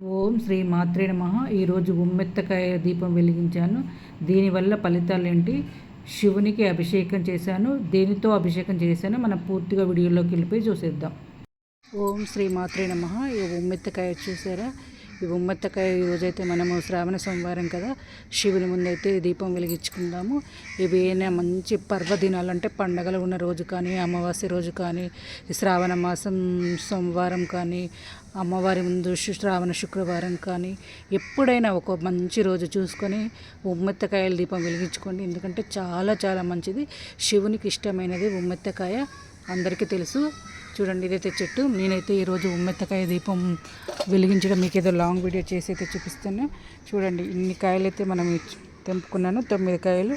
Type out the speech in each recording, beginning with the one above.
ఓం శ్రీ మాత్రే నమ. ఈరోజు ఉమ్మెత్తకాయ దీపం వెలిగించాను. దీనివల్ల ఫలితాలు ఏంటి శివునికి అభిషేకం చేశాను. దేనితో అభిషేకం చేశాను మనం పూర్తిగా వీడియోలోకి వెళ్ళిపోయి చూసేద్దాం. ఓం శ్రీ మాత్రే నమ. ఈ ఉమ్మెత్తకాయ చూసారా? ఈ ఉమ్మెత్తకాయ రోజైతే మనము శ్రావణ సోమవారం కదా శివుని ముందైతే దీపం వెలిగించుకుందాము. ఇవి మంచి పర్వదినాలు అంటే పండగలు ఉన్న రోజు కానీ అమావాస్య రోజు కానీ శ్రావణ మాసం సోమవారం కానీ అమ్మవారి ముందు శ్రావణ శుక్రవారం కానీ ఎప్పుడైనా ఒక మంచి రోజు చూసుకొని ఉమ్మెత్తకాయల దీపం వెలిగించుకోండి. ఎందుకంటే చాలా చాలా మంచిది. శివునికి ఇష్టమైనది ఉమ్మెత్తకాయ అందరికీ తెలుసు. చూడండి ఇదైతే చెట్టు. నేనైతే ఈరోజు ఉమ్మెత్తకాయ దీపం వెలిగించడం మీకు ఏదో లాంగ్ వీడియో చేసి అయితే చూపిస్తాను. చూడండి ఇన్ని కాయలు అయితే మనం తెంపుకున్నాను. తొమ్మిది కాయలు.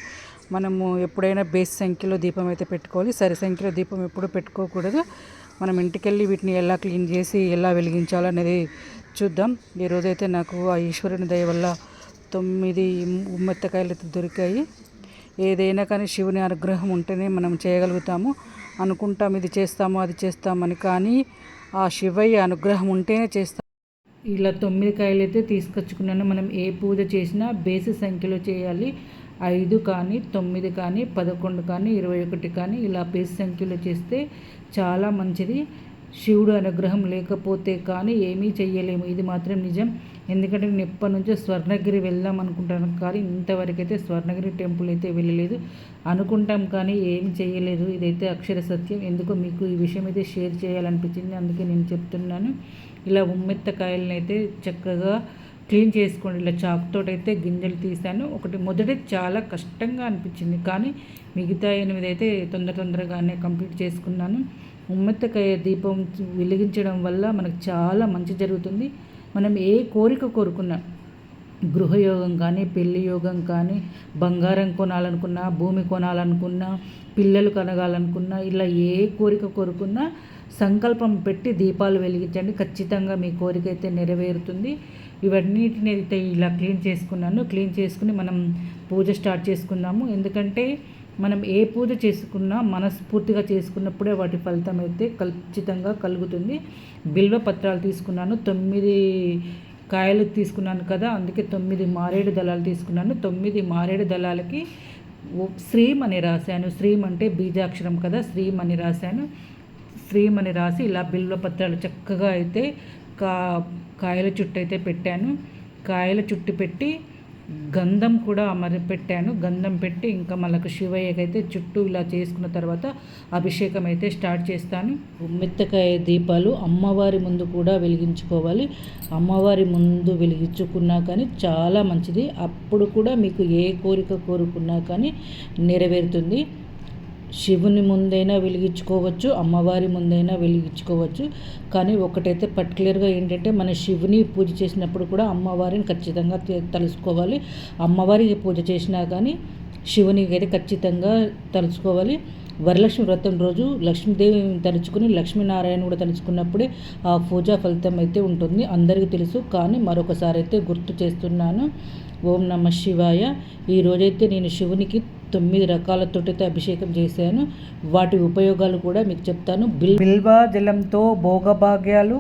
మనము ఎప్పుడైనా బేస్ సంఖ్యలో దీపం అయితే పెట్టుకోవాలి. సరి సంఖ్యలో దీపం ఎప్పుడు పెట్టుకోకూడదు. మనం ఇంటికెళ్ళి వీటిని ఎలా క్లీన్ చేసి ఎలా వెలిగించాలనేది చూద్దాం. ఈరోజైతే నాకు ఆ ఈశ్వరుని దయ వల్ల తొమ్మిది ఉమ్మెత్తకాయలు అయితే దొరికాయి. ఏదైనా కానీ శివుని అనుగ్రహం ఉంటేనే మనం చేయగలుగుతాము. అనుకుంటాం ఇది చేస్తాము అది చేస్తామని కానీ ఆ శివయ్య అనుగ్రహం ఉంటేనే చేస్తాం. ఇలా తొమ్మిది కాయలు అయితే తీసుకొచ్చుకున్నాను. మనం ఏ పూజ చేసినా బేసి సంఖ్యలో చేయాలి. ఐదు కానీ తొమ్మిది కానీ పదకొండు కానీ ఇరవై ఒకటి కానీ ఇలా బేసి సంఖ్యలో చేస్తే చాలా మంచిది. శివుడు అనుగ్రహం లేకపోతే కానీ ఏమీ చెయ్యలేము. ఇది మాత్రం నిజం. ఎందుకంటే నేను ఎప్పటి నుంచో స్వర్ణగిరి వెళ్దాం అనుకుంటాను కానీ ఇంతవరకైతే స్వర్ణగిరి టెంపుల్ అయితే వెళ్ళలేదు. అనుకుంటాం కానీ ఏమి చేయలేదు ఇదైతే అక్షర సత్యం. ఎందుకో మీకు ఈ విషయం అయితే షేర్ చేయాలనిపించింది. అందుకే నేను చెప్తున్నాను. ఇలా ఉమ్మెత్తకాయలను అయితే చక్కగా క్లీన్ చేసుకోండి. ఇలా చాకుతో అయితే గింజలు తీసాను ఒకటి మొదటి చాలా కష్టంగా అనిపించింది. కానీ మిగతా ఎనిమిది అయితే తొందర తొందరగానే కంప్లీట్ చేసుకున్నాను. ఉమ్మెత్తకాయ దీపం వెలిగించడం వల్ల మనకు చాలా మంచి జరుగుతుంది. మనం ఏ కోరిక కోరుకున్నా గృహయోగం కానీ పెళ్ళి యోగం కానీ బంగారం కొనాలనుకున్నా భూమి కొనాలనుకున్నా పిల్లలు కనగాలనుకున్నా ఇలా ఏ కోరిక కోరుకున్నా సంకల్పం పెట్టి దీపాలు వెలిగించండి. ఖచ్చితంగా మీ కోరిక అయితే నెరవేరుతుంది. ఇవన్నిటిని అయితే ఇలా క్లీన్ చేసుకున్నాను. క్లీన్ చేసుకుని మనం పూజ స్టార్ట్ చేసుకుందాము ఎందుకంటే మనం ఏ పూజ చేసుకున్నా మనస్ఫూర్తిగా చేసుకున్నప్పుడే వాటి ఫలితం అయితే ఖచ్చితంగా కలుగుతుంది. బిల్వ పత్రాలు తీసుకున్నాను తొమ్మిది కాయలు తీసుకున్నాను కదా అందుకే తొమ్మిది మారేడు దళాలు తీసుకున్నాను. తొమ్మిది మారేడు దళాలకి శ్రీం అని రాశాను. శ్రీం అంటే బీజాక్షరం కదా శ్రీం అని రాశాను. శ్రీం అని రాసి ఇలా బిల్వ పత్రాలు చక్కగా అయితే కా కాయల చుట్టూ అయితే పెట్టాను. కాయల చుట్టు పెట్టి గంధం కూడా మరి పెట్టాను. గంధం పెట్టి ఇంకా మళ్ళీ శివయ్యకైతే చుట్టూ ఇలా చేసుకున్న తర్వాత అభిషేకం అయితే స్టార్ట్ చేస్తాను. మెత్తకాయ దీపాలు అమ్మవారి ముందు కూడా వెలిగించుకోవాలి. అమ్మవారి ముందు వెలిగించుకున్నా కానీ చాలా మంచిది. అప్పుడు కూడా మీకు ఏ కోరిక కోరుకున్నా కానీ నెరవేరుతుంది. శివుని ముందైనా వెలిగించుకోవచ్చు అమ్మవారి ముందైనా వెలిగించుకోవచ్చు. కానీ ఒకటైతే పర్టికులర్గా ఏంటంటే మన శివుని పూజ చేసినప్పుడు కూడా అమ్మవారిని ఖచ్చితంగా తలుసుకోవాలి. అమ్మవారికి పూజ చేసినా కానీ శివునికి అయితే ఖచ్చితంగా తలుచుకోవాలి వరలక్ష్మి వ్రతం రోజు లక్ష్మీదేవి తలుచుకుని లక్ష్మీనారాయణ కూడా తలుచుకున్నప్పుడే ఆ పూజా ఫలితం అయితే ఉంటుంది. అందరికీ తెలుసు. కానీ మరొకసారి అయితే గుర్తు చేస్తున్నాను. ఓం నమ శివాయ. ఈరోజైతే నేను శివునికి తొమ్మిది రకాల తొట్టితో అభిషేకం చేశాను. వాటి ఉపయోగాలు కూడా మీకు చెప్తాను. బిల్ బిల్వా జలంతో భోగభాగ్యాలు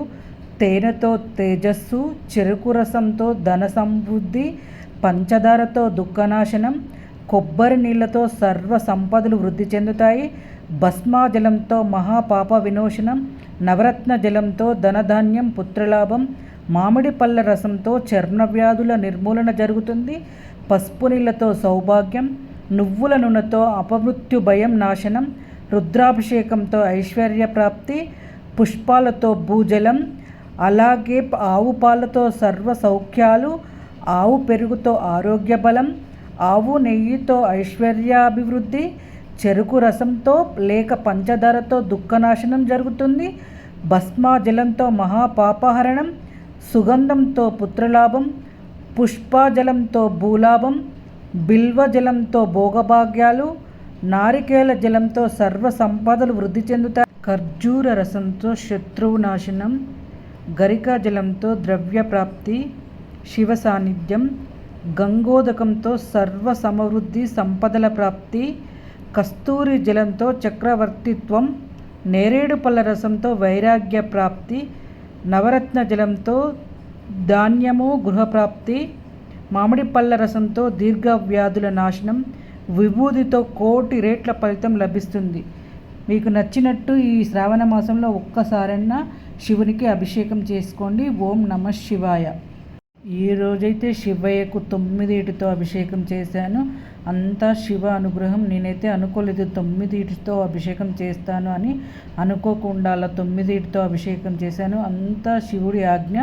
తేనెతో తేజస్సు చెరుకు రసంతో ధన సమృద్ధి పంచదారతో దుఃఖనాశనం కొబ్బరి నీళ్ళతో సర్వ సంపదలు వృద్ధి చెందుతాయి. భస్మాజలంతో మహాపాప వినోషణం నవరత్న జలంతో ధనధాన్యం పుత్రలాభం మామిడి పళ్ళ రసంతో చర్మ వ్యాధుల నిర్మూలన జరుగుతుంది. పసుపు నీళ్ళతో సౌభాగ్యం నువ్వుల నూనెతో అపమృత్యు భయం నాశనం రుద్రాభిషేకంతో ఐశ్వర్య ప్రాప్తి పుష్పాలతో భూజలం అలాగే ఆవు పాలతో సర్వ సౌఖ్యాలు ఆవు పెరుగుతో ఆరోగ్య బలం ఆవు నెయ్యితో ఐశ్వర్యాభివృద్ధి చెరుకు రసంతో లేక పంచదారతో దుఃఖనాశనం జరుగుతుంది భస్మాజలంతో మహాపాపహరణం సుగంధంతో పుత్రలాభం పుష్పాజలంతో భూలాభం బిల్వ జలంతో భోగభాగ్యాలు నారికేల జలంతో సర్వ సంపదలు వృద్ధి చెందుతాయి. ఖర్జూర రసంతో శత్రువు నాశనం గరిక జలంతో ద్రవ్య ప్రాప్తి శివ సాన్నిధ్యం గంగోదకంతో సర్వ సమవృద్ధి సంపదల ప్రాప్తి కస్తూరి జలంతో చక్రవర్తిత్వం నేరేడు పళ్ళ రసంతో వైరాగ్య ప్రాప్తి నవరత్న జలంతో ధాన్యము గృహప్రాప్తి మామిడి పళ్ళ రసంతో దీర్ఘ వ్యాధుల నాశనం విభూతితో కోటి రేట్ల ఫలితం లభిస్తుంది. మీకు నచ్చినట్టు ఈ శ్రావణ మాసంలో ఒక్కసారన్నా శివునికి అభిషేకం చేసుకోండి. ఓం నమ శివాయ. ఈ రోజైతే శివయ్యకు తొమ్మిదిటితో అభిషేకం చేశాను. అంతా శివ అనుగ్రహం నేనైతే అనుకోలేదు. తొమ్మిదిటితో అభిషేకం చేస్తాను అని అనుకోకుండా అలా తొమ్మిదిటితో అభిషేకం చేశాను. అంతా శివుడి ఆజ్ఞ.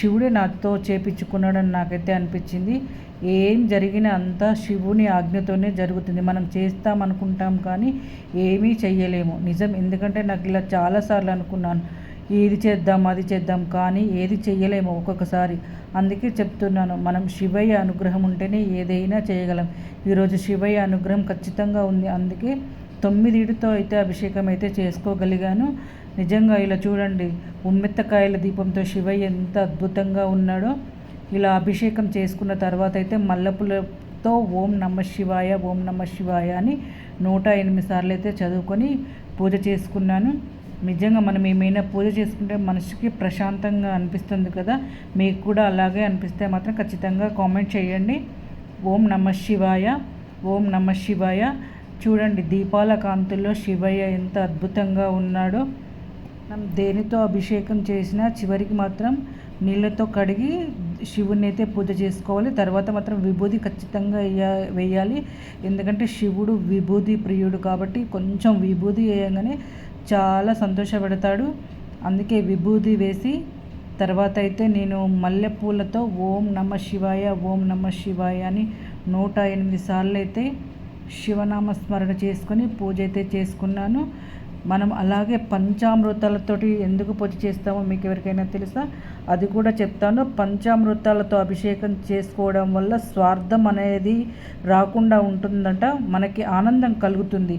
శివుడే నాతో చేపించుకున్నాడని నాకైతే అనిపించింది. ఏం జరిగినా అంతా శివుని ఆజ్ఞతోనే జరుగుతుంది. మనం చేస్తాం అనుకుంటాం కానీ ఏమీ చెయ్యలేము. నిజం. ఎందుకంటే నాకు ఇలా చాలాసార్లు అనుకున్నాను. ఏది చేద్దాం అది చేద్దాం కానీ ఏది చెయ్యలేము ఒక్కొక్కసారి. అందుకే చెప్తున్నాను మనం శివయ్య అనుగ్రహం ఉంటేనే ఏదైనా చేయగలం. ఈరోజు శివయ్య అనుగ్రహం ఖచ్చితంగా ఉంది. అందుకే తొమ్మిదిటితో అయితే అభిషేకం అయితే చేసుకోగలిగాను. నిజంగా ఇలా చూడండి ఉమ్మెత్తకాయల దీపంతో శివయ్య ఎంత అద్భుతంగా ఉన్నాడో. ఇలా అభిషేకం చేసుకున్న తర్వాత అయితే మల్లెపులతో ఓం నమ శివాయ ఓం నమ శివాయ అని నూట ఎనిమిది సార్లు అయితే చదువుకొని పూజ చేసుకున్నాను. నిజంగా మనం ఏమైనా పూజ చేసుకుంటే మనసుకి ప్రశాంతంగా అనిపిస్తుంది కదా. మీకు కూడా అలాగే అనిపిస్తే మాత్రం ఖచ్చితంగా కామెంట్ చేయండి. ఓం నమ శివాయ ఓం నమ శివాయ. చూడండి దీపాల కాంతుల్లో శివయ్య ఎంత అద్భుతంగా ఉన్నాడో. మనం దేనితో అభిషేకం చేసినా చివరికి మాత్రం నీళ్ళతో కడిగి శివుని అయితే పూజ చేసుకోవాలి. తర్వాత మాత్రం విభూది ఖచ్చితంగా వేయాలి. ఎందుకంటే శివుడు విభూది ప్రియుడు కాబట్టి కొంచెం విభూది వేయగానే చాలా సంతోషపడతాడు. అందుకే విభూది వేసి తర్వాత అయితే నేను మల్లెపూలతో ఓం నమ శివాయ ఓం నమ శివాయ అని నూట ఎనిమిది సార్లు అయితే శివనామ స్మరణ చేసుకొని పూజ అయితే చేసుకున్నాను. మనం అలాగే పంచామృతాలతోటి ఎందుకు పూజ చేస్తామో మీకు ఎవరికైనా తెలుసా? అది కూడా చెప్తాను. పంచామృతాలతో అభిషేకం చేసుకోవడం వల్ల స్వార్థం అనేది రాకుండా ఉంటుందంట. మనకి ఆనందం కలుగుతుంది.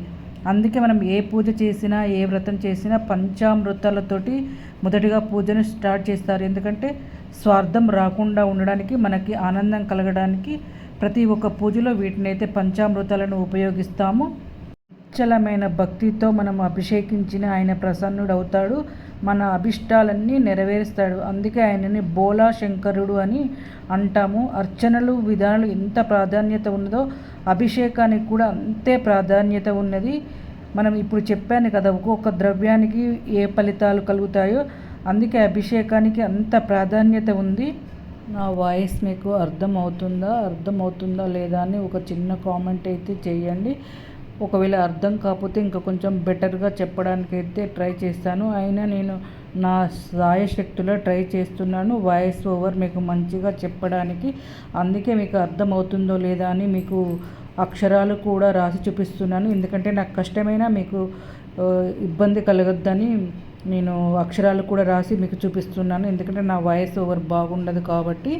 అందుకే మనం ఏ పూజ చేసినా ఏ వ్రతం చేసినా పంచామృతాలతోటి మొదటిగా పూజను స్టార్ట్ చేస్తారు. ఎందుకంటే స్వార్థం రాకుండా ఉండడానికి మనకి ఆనందం కలగడానికి ప్రతి ఒక్క పూజలో వీటిని అయితే పంచామృతాలను ఉపయోగిస్తాము. నిశ్చలమైన భక్తితో మనం అభిషేకించిన ఆయన ప్రసన్నుడు అవుతాడు. మన అభిష్టాలన్నీ నెరవేరుస్తాడు. అందుకే ఆయనని బోలా శంకరుడు అని అంటాము. అర్చనలు విధానాలు ఎంత ప్రాధాన్యత ఉన్నదో అభిషేకానికి కూడా అంతే ప్రాధాన్యత ఉన్నది. మనం ఇప్పుడు చెప్పాను కదా ఒక్కొక్క ద్రవ్యానికి ఏ ఫలితాలు కలుగుతాయో అందుకే అభిషేకానికి అంత ప్రాధాన్యత ఉంది. నా వాయిస్ మీకు అర్థం అవుతుందా లేదా అని ఒక చిన్న కామెంట్ అయితే చేయండి. ఒకవేళ అర్థం కాకపోతే ఇంకా కొంచెం బెటర్గా చెప్పడానికి అయితే ట్రై చేస్తాను. అయినా నేను నా సాయశక్తిలో ట్రై చేస్తున్నాను. వాయిస్ ఓవర్ మీకు మంచిగా చెప్పడానికి. అందుకే మీకు అర్థమవుతుందో లేదా అని మీకు అక్షరాలు కూడా రాసి చూపిస్తున్నాను. ఎందుకంటే నాకు కష్టమైనా మీకు ఇబ్బంది కలగద్దని నేను అక్షరాలు కూడా రాసి మీకు చూపిస్తున్నాను. ఎందుకంటే నా వాయిస్ ఓవర్ బాగుండదు కాబట్టి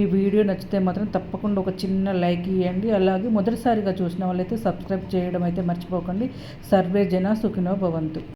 ఈ వీడియో నచ్చితే మాత్రం తప్పకుండా ఒక చిన్న లైక్ ఇవ్వండి అలాగే మొదటిసారిగా చూసిన వాళ్ళైతే సబ్స్క్రైబ్ చేయడం అయితే మర్చిపోకండి. సర్వే జన సుఖినో భవంతు.